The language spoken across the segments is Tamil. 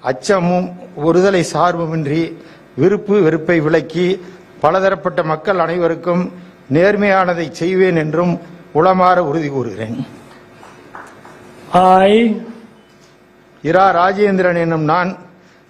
அச்சமும் ஒருதலை சார்புமின்றி விருப்பு வெறுப்பை விலக்கி பலதரப்பட்ட மக்கள் அனைவருக்கும் நேர்மையானதை செய்வேன் என்றும் உளமாற உறுதி கூறுகிறேன். I, இரா ராஜேந்திரன் என்னும் நான்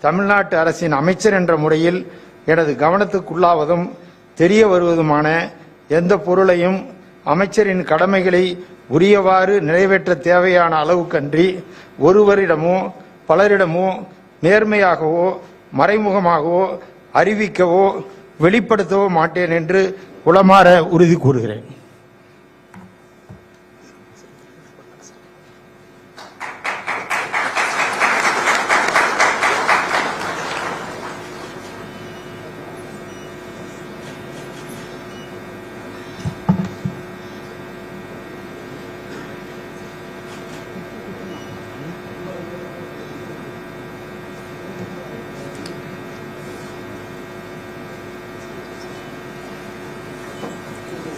தமிழ்நாட்டு அரசின் அமைச்சர் என்ற முறையில் எனது கவனத்துக்குள்ளாவதும் தெரிய வருவதுமான எந்த பொருளையும் அமைச்சரின் கடமைகளை உரியவாறு நிறைவேற்ற தேவையான அளவுக்கன்றி ஒருவரிடமோ பலரிடமோ நேர்மையாகவோ மறைமுகமாகவோ அறிவிக்கவோ வெளிப்படுத்தவோ மாட்டேன் என்று உளமாற உறுதி கூறுகிறேன்.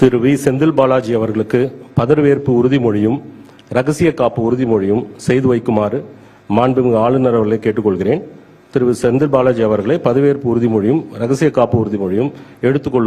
திரு வி. செந்தில் பாலாஜி அவர்களுக்கு பதவியேற்பு உறுதிமொழியும் ரகசிய காப்பு உறுதிமொழியும் செய்து வைக்குமாறு மாண்புமிகு ஆளுநர் அவர்களை கேட்டுக்கொள்கிறேன். திரு செந்தில் பாலாஜி அவர்களை பதவியேற்பு உறுதிமொழியும் ரகசிய காப்பு உறுதிமொழியும் எடுத்துக்கொள்ளும்